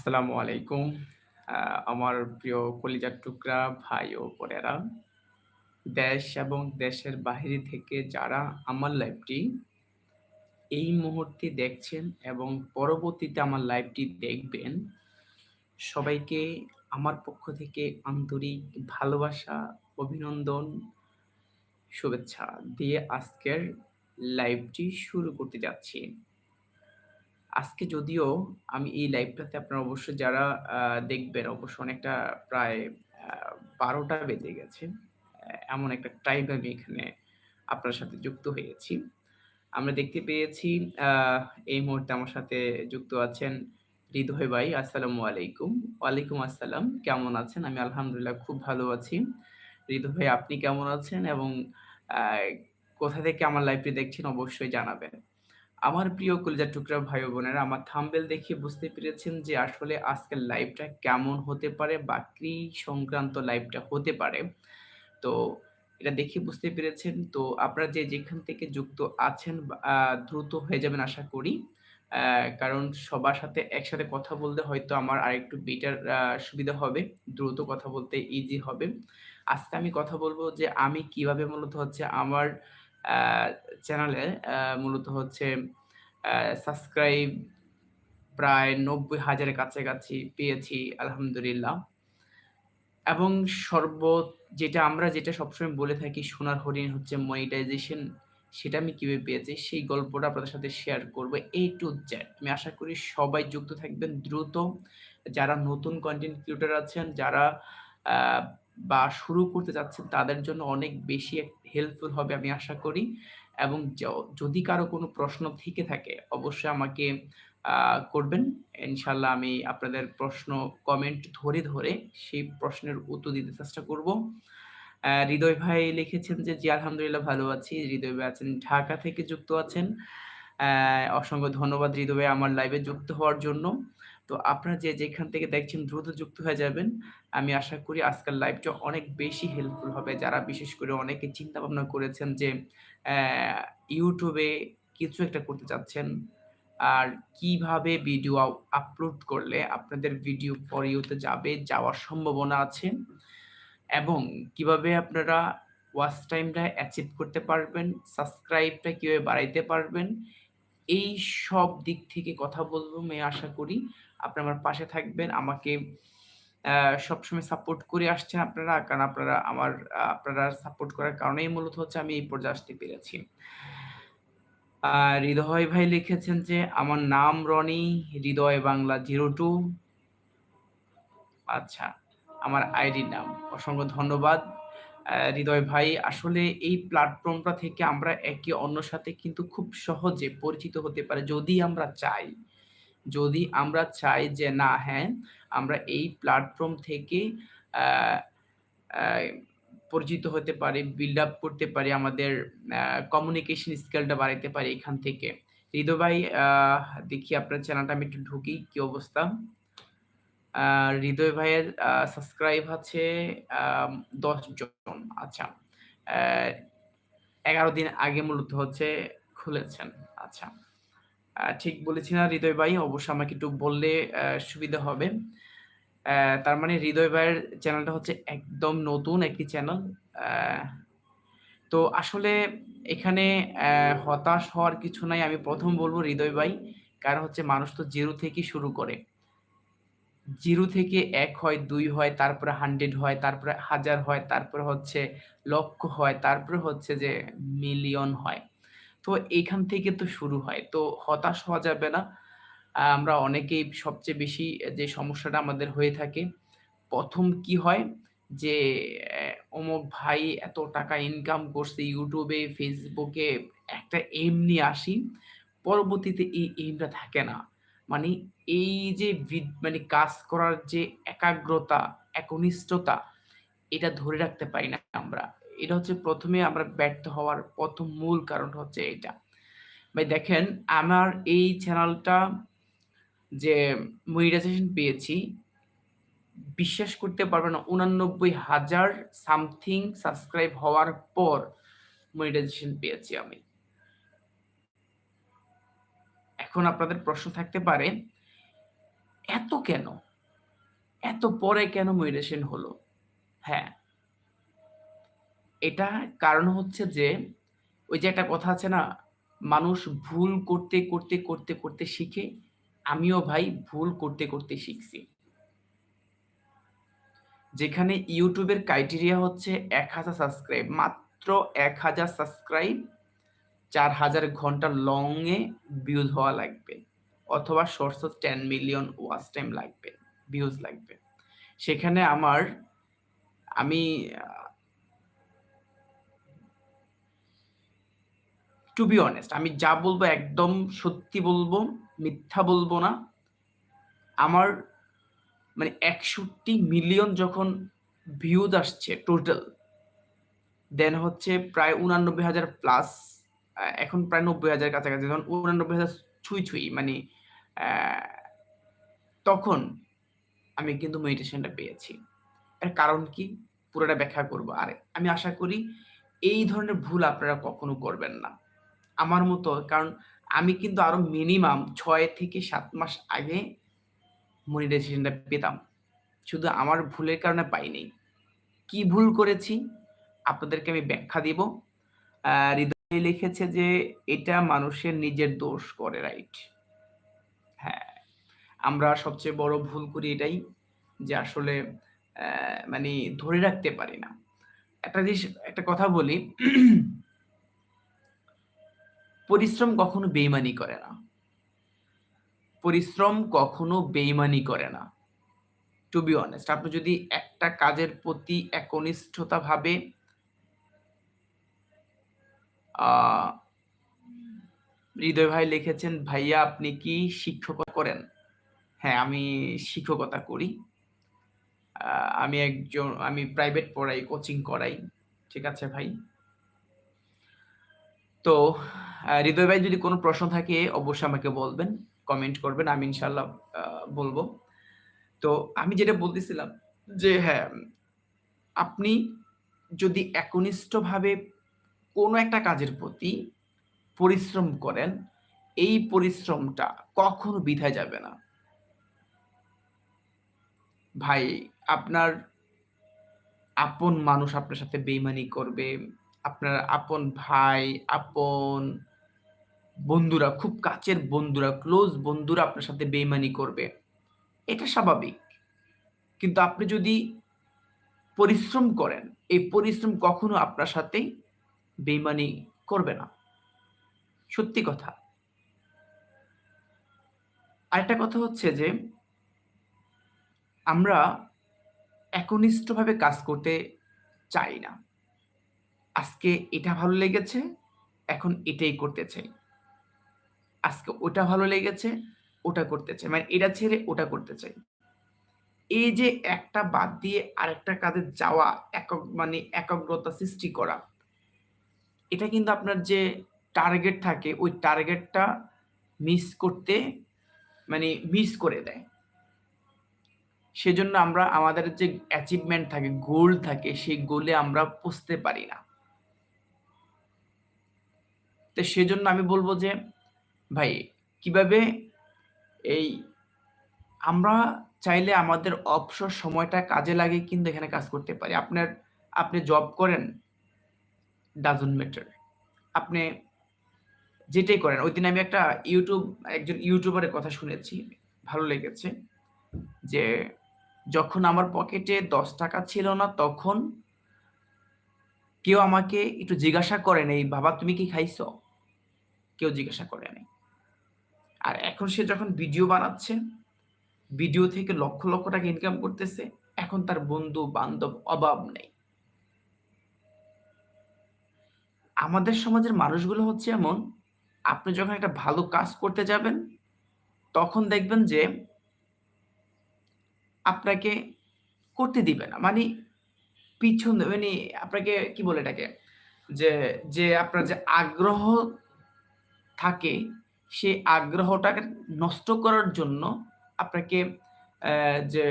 আসসালামু আলাইকুম। আমার প্রিয় কলিজার টুকরা ভাই ও বোনেরা। দেশ এবং দেশের বাহিরে থেকে যারা আমার লাইভটি এই মুহূর্তে দেখছেন এবং পরবর্তীতে আমার লাইভটি দেখবেন, সবাইকে আমার পক্ষ থেকে আন্তরিক ভালোবাসা, অভিনন্দন, শুভেচ্ছা দিয়ে আজকের লাইভটি শুরু করতে যাচ্ছি। আজকে যদিও আমি এই লাইভটাতে আপনারা অবশ্যই যারা দেখবেন, অবশ্য অনেকটা প্রায় বারোটা বেজে গেছে। এমন একটা টাইম আমি এখানে আপনার সাথে যুক্ত হয়েছি। আমরা দেখতে পেয়েছি এই মুহূর্তে আমার সাথে যুক্ত আছেন হৃদয় ভাই। আসসালামু আলাইকুম। ওয়ালাইকুম আসসালাম। কেমন আছেন? আমি আলহামদুলিল্লাহ খুব ভালো আছি। হৃদয় ভাই, আপনি কেমন আছেন? এবং কোথা থেকে আমার লাইভটি দেখছেন অবশ্যই জানাবেন। আমার প্রিয় কলিজার টুকরা ভাই বোনেরা, আমার থাম্বনেল দেখে বুঝতে পেরেছেন যে আসলে আজকের লাইভটা কেমন হতে পারে বা কি সংক্রান্ত লাইভটা হতে পারে। তো এটা দেখে বুঝতে পেরেছেন। তো আপনারা যে যেখান থেকে যুক্ত আছেন দ্রুত হয়ে যাবেন আশা করি। কারণ সবার সাথে একসাথে কথা বলতে হয়তো আমার আরেকটু বেটার সুবিধা হবে। দ্রুত কথা বলতে ইজি হবে। আজকে আমি কথা বলব যে আমি কীভাবে মূলত হচ্ছে আমার চ্যানেলে মূলত হচ্ছে সাবস্ক্রাইব প্রায় ৯০,০০০ এর কাছাকাছি পেয়েছি আলহামদুলিল্লাহ। এবং সর্ব যেটা আমরা যেটা সবসময় বলে থাকি সোনার হরিণ হচ্ছে মনিটাইজেশন সেটা আমি কীভাবে পেয়েছি সেই গল্পটা আপনাদের সাথে শেয়ার করব A টু Z আমি আশা করি সবাই যুক্ত থাকবেন দ্রুত। যারা নতুন কনটেন্ট ক্রিয়েটর আছেন, যারা বা শুরু করতে যাচ্ছেন তাদের জন্য অনেক বেশি হেল্পফুল হবে আমি আশা করি। এবং যদি কারও কোনো প্রশ্ন থেকে থাকে অবশ্যই আমাকে করবেন। ইনশাল্লাহ আমি আপনাদের প্রশ্ন কমেন্ট ধরে, ধরে সেই প্রশ্নের উত্তর দিতে চেষ্টা করব। হৃদয় ভাই লিখেছেন যে, "জি আলহামদুলিল্লাহ ভালো আছি।" হৃদয় ভাই আছেন ঢাকা থেকে যুক্ত আছেন। অসংখ্য ধন্যবাদ হৃদয় ভাই আমার লাইভে যুক্ত হওয়ার জন্য। তো আপনারা যে যেখান থেকে দেখছেন দ্রুত যুক্ত হয়ে যাবেন। আমি আশা করি আজকের লাইভটা অনেক বেশি হেল্পফুল হবে। যারা বিশেষ করে অনেকে চিন্তা ভাবনা করেছেন যে ইউটিউবে কিছু একটা করতে চাচ্ছেন। আর কীভাবে ভিডিও আপলোড করলে আপনাদের ভিডিও ইউ যাবে, যাওয়ার সম্ভাবনা আছে। এবং কীভাবে আপনারা ওয়াচ টাইমটা অ্যাচিভ করতে পারবেন, সাবস্ক্রাইবটা কীভাবে বাড়াইতে পারবেন। এই সব দিক থেকে কথা বলব আমি আশা করি। আপনারা আমার পাশে থাকবেন। আমাকে সবসময় সাপোর্ট করে আসছেন আপনারা। কারণ আপনারা আমার আপনারা সাপোর্ট করার কারণেই মূলত হচ্ছে আমি এই পর্যায়ে আসতে পেরেছি। হৃদয় ভাই লিখেছেন যে, "আমার নাম রনি, হৃদয় বাংলা 02" আচ্ছা, আমার আইডির নাম। অসংখ্য ধন্যবাদ। হৃদয় ভাই আসলে এই প্ল্যাটফর্মটা থেকে আমরা একে অন্যর সাথে কিন্তু খুব সহজে পরিচিত হতে পারে যদি আমরা চাই। যদি আমরা চাই যে না হ্যাঁ, আমরা এই প্ল্যাটফর্ম থেকে পরিচিত হতে পারি, বিল্ড আপ করতে পারি, আমাদের কমিউনিকেশন স্কিলটা বাড়াইতে পারি এখান থেকে। হৃদয় ভাই দেখি আপনার চ্যানেলটা আমি একটু ঢুকি, কি অবস্থা? হৃদয় ভাইয়ের সাবস্ক্রাইব আছে দশ জন। আচ্ছা। এগারো দিন আগে মূলত হচ্ছে খুলেছেন। আচ্ছা। ঠিক বলেছি না হৃদয় ভাই? অবশ্য আমাকে একটু বললে সুবিধা হবে। তার মানে হৃদয় ভাইয়ের চ্যানেলটা হচ্ছে একদম নতুন একটি চ্যানেল। তো আসলে এখানে হতাশ হওয়ার কিছু নাই। আমি প্রথম বলব হৃদয় ভাই, কারণ হচ্ছে মানুষ তো 0 থেকেই শুরু করে। 0 থেকে এক হয়, দুই হয়, তারপরে 100 হয়, তারপরে হাজার হয়, তারপরে হচ্ছে লক্ষ হয়, তারপরে হচ্ছে যে মিলিয়ন হয়। তো এখান থেকে তো শুরু হয়। তো হতাশ হওয়া যাবে না। আমরা অনেকেই সবচেয়ে বেশি যে সমস্যাটা আমাদের হয়ে থাকে, প্রথম কি হয় যে অমুক ভাই এত টাকা ইনকাম করছে ইউটিউবে ফেসবুকে একটা এম নিয়ে আসি। পরবর্তীতে এই এমটা থাকে না। মানে এই যে মানে কাজ করার যে একাগ্রতা, একনিষ্ঠতা এটা ধরে রাখতে পারি না আমরা। এটা হচ্ছে প্রথমে আমরা ব্যর্থ হওয়ার প্রথম মূল কারণ হচ্ছে এইটা। ভাই দেখেন আমার এই চ্যানেলটা যে মনিটাইজেশন পেয়েছি, বিশ্বাস করতে পারবেন না ৮৯,০০০ সামথিং সাবস্ক্রাইব হওয়ার পর মনিটাইজেশন পেয়েছি আমি। এখন আপনাদের প্রশ্ন থাকতে পারে, এত কেন এত পরে কেন মেডিটেশন হলো হ্যাঁ এটা কারণ হচ্ছে যে, ওই যে একটা কথা আছে না, মানুষ ভুল করতে করতে করতে করতে শিখে। আমিও ভাই ভুল করতে করতে শিখছি। যেখানে ইউটিউবের ক্রাইটেরিয়া হচ্ছে এক হাজার সাবস্ক্রাইব মাত্র এক হাজার সাবস্ক্রাইব চার হাজার ঘণ্টা লংয়ে ভিউজ হওয়া লাগবে। অথবা shorts ten million watch time লাগবে ভিউজ লাগবে। সেখানে আমার, আমি টু বি অনেস্ট আমি যা বলব একদম সত্যি বলব, মিথ্যা বলব না। আমার মানে একষট্টি মিলিয়ন যখন ভিউজ আসছে টোটাল দেন হচ্ছে প্রায় উনানব্বই হাজার প্লাস এখন প্রায় নব্বই হাজার কাছাকাছি, যখন উনানব্বই হাজার ছুঁই ছুঁই মানে তখন আমি কিন্তু মেডিটেশনটা পেয়েছি। এর কারণ কি? পুরোটা ব্যাখ্যা করব। আর আমি আশা করি এই ধরনের ভুল আপনারা কখনো করবেন না। আমার মতো, কারণ আমি কিন্তু আরও মিনিমাম ছয় থেকে সাত মাস আগে মনিটাইজেশনটা পেতাম। শুধু আমার ভুলের কারণে পাইনি কি ভুল করেছি? আপনাদেরকে আমি ব্যাখ্যা দিব। হৃদয় লিখেছে যে, এটা মানুষের নিজের দোষ করে রাইট হ্যাঁ। আমরা সবচেয়ে বড় ভুল করি এটাই যে আসলে মানে ধরে রাখতে পারি না। একটা জিনিস, একটা কথা বলি। পরিশ্রম কখনো বেইমানি করে না। পরিশ্রম কখনো বেইমানি করে না। টু বি অনেস্ট আপনি যদি একটা কাজের প্রতি একনিষ্ঠতা ভাবে হৃদয় ভাই লিখেছেন, ভাইয়া, আপনি কি শিক্ষকতা করেন? হ্যাঁ আমি শিক্ষকতা করি। আমি একজন, আমি প্রাইভেট পড়াই কোচিং করাই। ঠিক আছে ভাই? তো হৃদয় ভাই, যদি কোনো প্রশ্ন থাকে, অবশ্যই আমাকে বলবেন কমেন্ট করবেন, আমি ইনশাল্লাহ বলব। তো আমি যেটা বলতেছিলাম যে হ্যাঁ আপনি যদি একনিষ্ঠভাবে কোনো একটা কাজের প্রতি পরিশ্রম করেন, এই পরিশ্রমটা কখনো বিধায় যাবে না। ভাই, আপনার আপন মানুষ আপনার সাথে বেইমানি করবে, আপনার আপন ভাই, আপন বন্ধুরা, খুব কাছের বন্ধুরা ক্লোজ বন্ধুরা আপনার সাথে বেইমানি করবে। এটা স্বাভাবিক। কিন্তু আপনি যদি পরিশ্রম করেন, এই পরিশ্রম কখনো আপনার সাথে বেইমানি করবে না। সত্যি কথা। আরেকটা কথা হচ্ছে যে, আমরা একনিষ্ঠভাবে কাজ করতে চাই না। আজকে এটা ভালো লেগেছে, এখন এটাই করতে চাই। আজকে ওটা ভালো লেগেছে, ওটা করতে চাই। মানে এটা ছেড়ে ওটা করতে চাই। এই যে একটা বাদ দিয়ে আরেকটা কাজে যাওয়া, একক মানে একাগ্রতা সৃষ্টি করা, এটা কিন্তু আপনার যে টার্গেট থাকে, ওই টার্গেটটা মিস করতে মানে মিস করে দেয়। সেজন্য আমরা, আমাদের যে অ্যাচিভমেন্ট থাকে গোল থাকে, সেই গোলে আমরা পৌঁছতে পারি না। তো সেজন্য আমি বলব যে ভাই, কীভাবে এই আমরা চাইলে আমাদের অবসর সময়টা কাজে লাগে কিন্তু এখানে কাজ করতে পারি। আপনার, আপনি জব করেন ডাজন্ট ম্যাটার আপনি যেটাই করেন, ওই দিন আমি একটা ইউটিউব একজন ইউটিউবারের কথা শুনেছি, ভালো লেগেছে, যে যখন আমার পকেটে দশ টাকা ছিল না, তখন কেউ আমাকে একটু জিজ্ঞাসা করে নেই, বাবা, তুমি কি খাইছ? কেউ জিজ্ঞাসা করে নেই। আর এখন সে যখন ভিডিও বানাচ্ছে ভিডিও থেকে লক্ষ লক্ষ টাকা ইনকাম করতেছে, এখন তার বন্ধু, বান্ধব অভাব নেই। আমাদের সমাজের মানুষগুলো হচ্ছে এমন, আপনি যখন একটা ভালো কাজ করতে যাবেন, তখন দেখবেন যে আপনাকে করতে দিবে না। মানে পিছন মানে আপনাকে কি বলে এটাকে? যে যে আপনার যে আগ্রহ থাকে সেই আগ্রহটাকে নষ্ট করার জন্য আপনাকে যে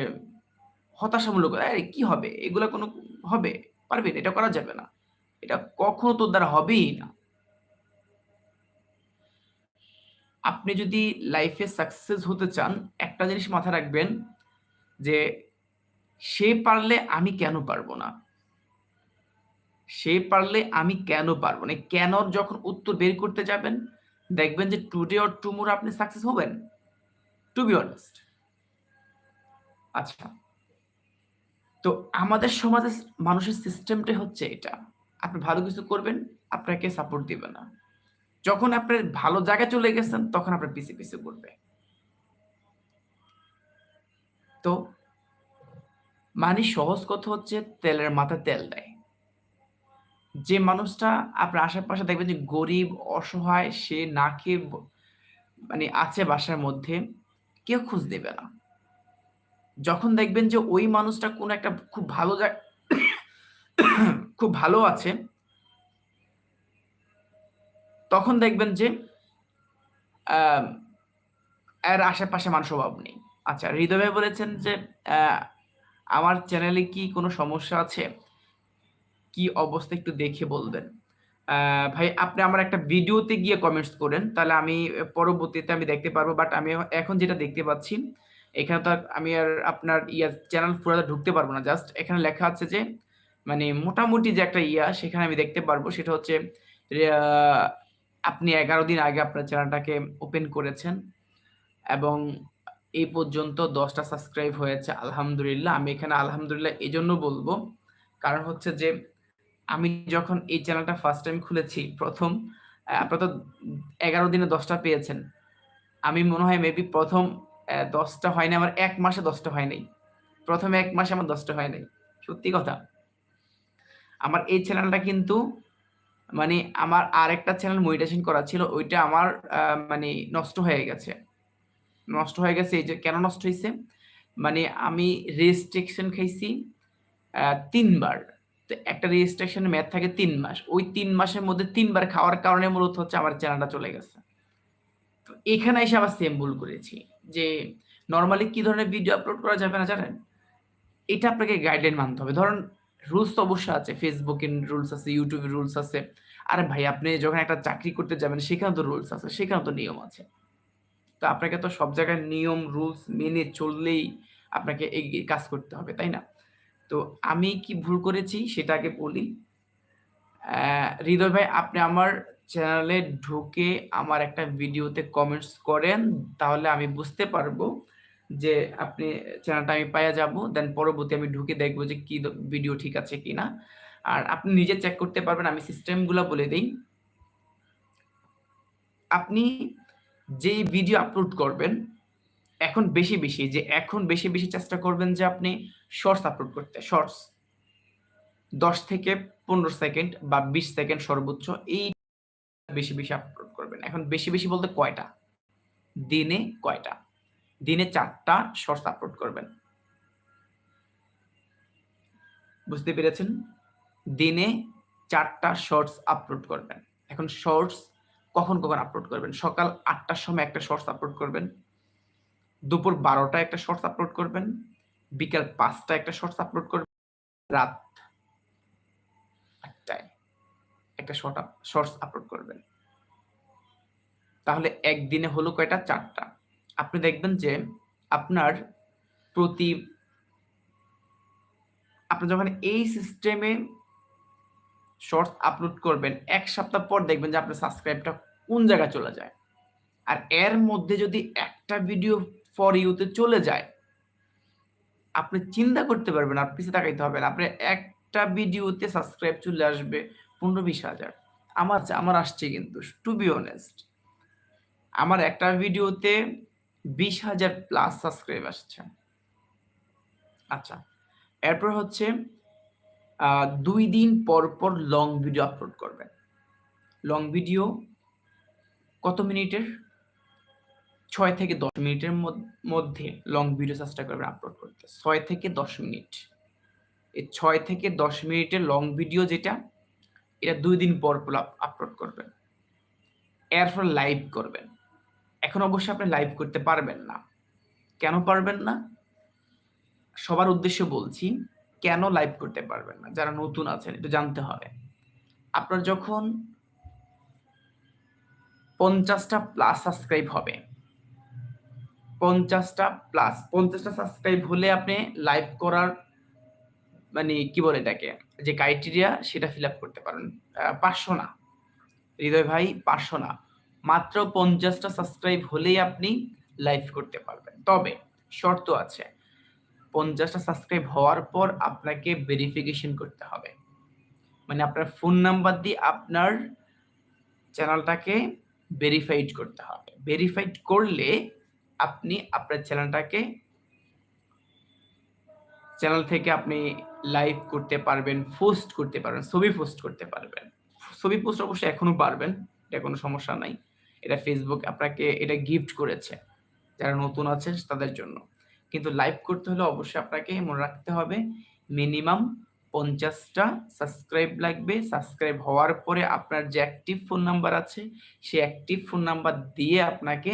হতাশামূলক, আরে, কি হবে? এগুলো কোনো হবে? পারবেন এটা করা যাবে না। এটা কখনো তোর দ্বারা হবেই না। আপনি যদি লাইফে সাকসেস হতে চান, একটা জিনিস মাথায় রাখবেন যে সে পারলে আমি কেন পারব না? সে পারলে আমি কেন পারব না? কেন যখন উত্তর বের করতে যাবেন দেখবেন যে টুডে অর টুমোরো আপনি সাকসেস হবেন টু বি অনেস্ট আচ্ছা তো আমাদের সমাজের মানুষের সিস্টেমটাই হচ্ছে এটা। আপনি ভালো কিছু করবেন, আপনাকে সাপোর্ট দিবে না। যখন আপনি ভালো জায়গায় চলে গেছেন, তখন আপনার পিছিয়ে পিছিয়ে করবে তো মানে সহজ কথা হচ্ছে তেলের মাথায় তেল দেয়। যে মানুষটা আপনার আশেপাশে দেখবেন যে গরিব, অসহায়, সে না খেয়ে মানে আছে বাসার মধ্যে, কেউ খোঁজ দেবে না। যখন দেখবেন যে ওই মানুষটা কোনো একটা খুব ভালো খুব ভালো আছে, তখন দেখবেন যে এর আশেপাশে মানুষ অভাব নেই। আচ্ছা হৃদয় বলেছেন যে আমার চ্যানেলে কি কোনো সমস্যা আছে? কি অবস্থা একটু দেখে বলবেন। ভাই, আপনি আমার একটা ভিডিওতে গিয়ে কমেন্টস করেন, তাহলে আমি পরবর্তীতে আমি দেখতে পারব বাট আমি এখন যেটা দেখতে পাচ্ছি, এখানে তো আমি আর আপনার ইয়া চ্যানেল পুরো ঢুকতে পারব না জাস্ট এখানে লেখা আছে যে মানে মোটামুটি যে একটা ইয়া, সেখানে আমি দেখতে পারব, সেটা হচ্ছে আপনি এগারো দিন আগে আপনার চ্যানেলটাকে ওপেন করেছেন, এবং এই পর্যন্ত দশটা সাবস্ক্রাইব হয়েছে, আলহামদুলিল্লাহ, আমি এখানে আলহামদুলিল্লাহ এই জন্য বলব, কারণ হচ্ছে যে আমি যখন এই চ্যানেলটা ফার্স্ট টাইম খুলেছি, প্রথম আপনারা তো এগারো দিনে দশটা পেয়েছেন। আমি মনে হয় মেবি প্রথম দশটা হয়নি, আমার এক মাসে দশটা হয় নাই প্রথমে এক মাসে আমার দশটা হয় নাই সত্যি কথা। আমার এই চ্যানেলটা কিন্তু মানে আমার আর একটা চ্যানেল মনিটাইজেশন করা ছিল, ওইটা আমার মানে নষ্ট হয়ে গেছে। নষ্ট হয়ে গেছে, এই যে কেন নষ্ট হয়েছে মানে আমি রেজিস্ট্রেকশন খাইছি তিনবার। তো একটা রেজিস্ট্রেশন ম্যাথ থাকে তিন মাস। ওই তিন মাসের মধ্যে তিনবার খাওয়ার কারণে মূলত হচ্ছে আমার চ্যানেলটা চলে গেছে। তো এখানে এসে আবার সেম ভুল করেছি যে নর্মালি কি ধরনের ভিডিও আপলোড করা যাবে না জানেন? এটা আপনাকে গাইডলাইন মানতে হবে। ধরুন রুলস তো অবশ্যই আছে। ফেসবুকের রুলস আছে ইউটিউবের রুলস আছে। আরে ভাই, আপনি যখন একটা চাকরি করতে যাবেন সেখানে তো রুলস আছে সেখানে তো নিয়ম আছে। তো আপনাকে তো সব জায়গায় নিয়ম রুলস মেনে চললেই আপনাকে এই কাজ করতে হবে, তাই না? তো আমি কি ভুল করেছি সেটাকে বলি। হৃদয় ভাই, আপনি আমার চ্যানেলে ঢুকে আমার একটা ভিডিওতে কমেন্টস করেন, তাহলে আমি বুঝতে পারব যে আপনি চ্যানেলটা আমি পাইয়া যাব দেন পরবর্তী আমি ঢুকে দেখব যে কি ভিডিও ঠিক আছে কি না আর আপনি নিজে চেক করতে পারবেন, আমি সিস্টেমগুলো বলে দিই। আপনি যেই ভিডিও আপলোড করবেন এখন বেশি বেশি, যে এখন বেশি বেশি চেষ্টা করবেন যে আপনি শর্টস আপলোড করতে। শর্টস দশ থেকে পনেরো সেকেন্ড বা বিশ সেকেন্ড সর্বোচ্চ এই বেশি বেশি আপলোড করবেন। এখন বেশি বেশি বলতে কয়টা? দিনে কয়টা? দিনে চারটা শর্টস আপলোড করবেন। বুঝতে পেরেছেন? দিনে চারটা শর্টস আপলোড করবেন। এখন শর্টস কখন কখন আপলোড করবেন? সকাল আটটার সময় একটা শর্টস আপলোড করবেন। দুপুর বারোটা একটা শর্টস আপলোড করবেন, বিকাল পাঁচটা একটা শর্টস আপলোড করবেন, রাত একটা শর্ট শর্টস আপলোড করবেন। তাহলে একদিনে হলো কয়টা? চারটা। আপনি দেখবেন যে আপনার প্রতি আপনি যখন এই সিস্টেমে শর্টস আপলোড করবেন, এক সপ্তাহ পর দেখবেন যে আপনার সাবস্ক্রাইবটা কোন জায়গায় চলে যায়। আর এর মধ্যে যদি একটা ভিডিও ফর ইউতে চলে যায়। আপনি চিন্তা করতে পারবেন আর পিছিয়ে তাকাইতে হবে না। আপনি একটা ভিডিওতে সাবস্ক্রাইব চলে আসবে পনেরো বিশ হাজার। আমার আমার আসছে কিন্তু টু বি অনেস্ট আমার একটা ভিডিওতে বিশ হাজার প্লাস সাবস্ক্রাইব আসছে। আচ্ছা এরপর হচ্ছে দুই দিন পর পর লং ভিডিও আপলোড করবেন। লং ভিডিও কত মিনিটের? ছয় থেকে দশ মিনিটের মধ্যে লং ভিডিও চেষ্টা করবেন আপলোড করতে। ছয় থেকে দশ মিনিট। এই ছয় থেকে দশ মিনিটের লং ভিডিও যেটা, এটা দুই দিন পর পর আপলোড করবেন। এরপর লাইভ করবেন। এখন অবশ্যই আপনি লাইভ করতে পারবেন না। কেন পারবেন না? সবার উদ্দেশ্যে বলছি, কেন লাইভ করতে পারবেন না? যারা নতুন আছেন, একটু জানতে হবে। আপনার যখন পঞ্চাশটা প্লাস সাবস্ক্রাইব হবে পঞ্চাশটা প্লাস পঞ্চাশটা সাবস্ক্রাইব হলে আপনি লাইভ করার মানে কি বলে এটাকে, যে ক্রাইটেরিয়া সেটা ফিল আপ করতে পারেন। পাঁচশো না। হৃদয় ভাই, পাঁচশো না। মাত্র পঞ্চাশটা সাবস্ক্রাইব হলেই আপনি লাইভ করতে পারবেন। তবে শর্ত আছে, পঞ্চাশটা সাবস্ক্রাইব হওয়ার পর আপনাকে ভেরিফিকেশন করতে হবে। মানে আপনার ফোন নাম্বার দিয়ে আপনার চ্যানেলটাকে ভেরিফাইড করতে হবে। ভেরিফাইড করলে আপনি আপনার চ্যানেলটাকে, চ্যানেল থেকে আপনি লাইভ করতে পারবেন, পোস্ট করতে পারবেন, ছবি পোস্ট করতে পারবেন। ছবি পোস্ট অবশ্যই এখনও পারবেন, এটা কোনো সমস্যা নাই। এটা ফেসবুক আপনাকে এটা গিফট করেছে, যারা নতুন আছে তাদের জন্য। কিন্তু লাইভ করতে হলে অবশ্যই আপনাকে মনে রাখতে হবে মিনিমাম পঞ্চাশটা সাবস্ক্রাইব লাগবে। সাবস্ক্রাইব হওয়ার পরে আপনার যে অ্যাক্টিভ ফোন নাম্বার আছে, সেই অ্যাক্টিভ ফোন নাম্বার দিয়ে আপনাকে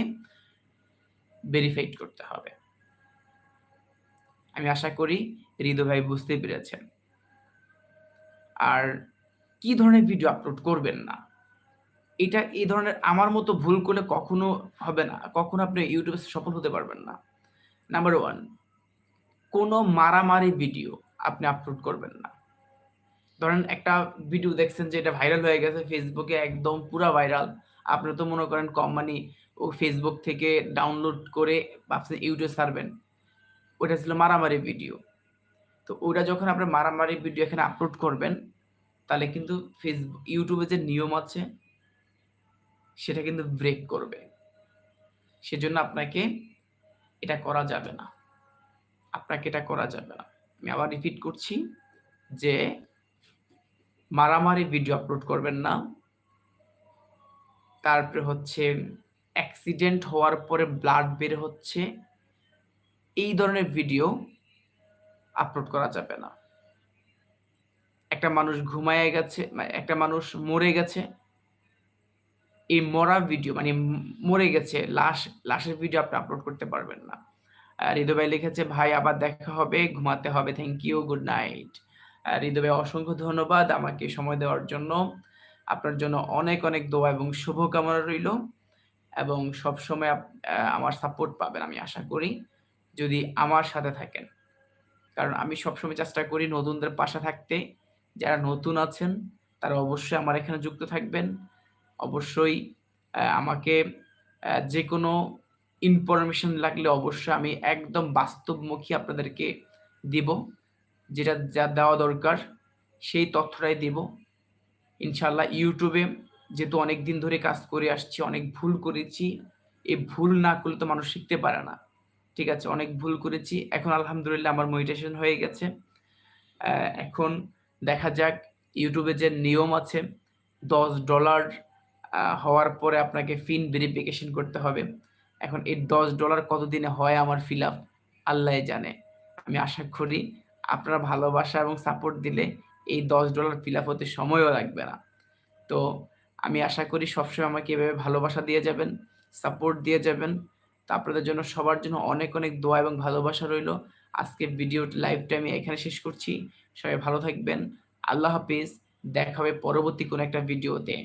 ভেরিফাইড করতে হবে। আমি আশা করি হৃদয় ভাই বুঝতে পেরেছেন। আর কি ধরনের ভিডিও আপলোড করবেন না? এটা এই ধরনের আমার মতো ভুল করলে কখনো হবে না, কখনো আপনি ইউটিউবে সফল হতে পারবেন না। নাম্বার ওয়ান কোনো মারামারি ভিডিও আপনি আপলোড করবেন না। ধরেন একটা ভিডিও দেখছেন যে এটা ভাইরাল হয়ে গেছে ফেসবুকে একদম পুরা ভাইরাল আপনি তো মনে করেন কম মানে ও ফেসবুক থেকে ডাউনলোড করে ভাবছেন ইউটিউব ছাড়বেন। ওটা ছিল মারামারি ভিডিও তো ওটা যখন আপনি মারামারি ভিডিও এখানে আপলোড করবেন, তাহলে কিন্তু ফেসবুক ইউটিউবে যে নিয়ম আছে, সেটা কিন্তু ব্রেক করবে। সেজন্য আপনাকে এটা করা যাবে না। আপনাকে এটা করা যাবে না। আমি আবার রিপিট করছি যে মারামারি ভিডিও আপলোড করবেন না। তারপরে হচ্ছে অ্যাক্সিডেন্ট হওয়ার পরে ব্লাড বের হচ্ছে, এই ধরনের ভিডিও আপলোড করা যাবে না। একটা মানুষ ঘুমায় গেছে একটা মানুষ মরে গেছে, এই মরা ভিডিও মানে মরে গেছে, লাশ, লাশের ভিডিও আপনি আপলোড করতে পারবেন না। হৃদয় লিখেছে, ভাই, আবার দেখা হবে, ঘুমাতে হবে thank you good night Hriday অসংখ্য ধন্যবাদ আমাকে সময় দেওয়ার জন্য। আপনার জন্য অনেক অনেক দোয়া এবং শুভকামনা রইল। এবং সব সবসময় আমার সাপোর্ট পাবেন আমি আশা করি, যদি আমার সাথে থাকেন। কারণ আমি সবসময় চেষ্টা করি নতুনদের পাশে থাকতে। যারা নতুন আছেন, তারা অবশ্যই আমার এখানে যুক্ত থাকবেন। অবশ্যই আমাকে যে কোনো ইনফরমেশন লাগলে অবশ্যই আমি একদম বাস্তবমুখী আপনাদেরকে দিব। যেটা যা দেওয়া দরকার, সেই তথ্যটাই দিব। ইনশাল্লাহ ইউটিউবে যেহেতু অনেক দিন ধরে কাজ করে আসছি, অনেক ভুল করেছি এই ভুল না করলে তো মানুষ শিখতে পারে না। ঠিক আছে, অনেক ভুল করেছি, এখন আলহামদুলিল্লাহ আমার মেডিটেশন হয়ে গেছে। এখন দেখা যাক ইউটিউবে যে নিয়ম আছে, দশ ডলার হওয়ার পরে আপনাকে ফিন ভেরিফিকেশন করতে হবে। এখন এই দশ ডলার কতদিনে হয় আমার ফিল আপ আল্লাহ জানে। আমি আশা করি আপনারা ভালোবাসা এবং সাপোর্ট দিলে এই দশ ডলার ফিল আপ হতে সময়ও লাগবে না। তো আমি আশা করি সবসময় আমাকে এভাবে ভালোবাসা দিয়ে যাবেন সাপোর্ট দিয়ে যাবেন। তো আপনাদের জন্য সবার জন্য অনেক অনেক দোয়া এবং ভালোবাসা রইল। আজকে ভিডিও লাইভটা আমি এখানে শেষ করছি। সবাই ভালো থাকবেন। আল্লাহ হাফিজ। দেখা হবে পরবর্তী কোনো একটা ভিডিওতে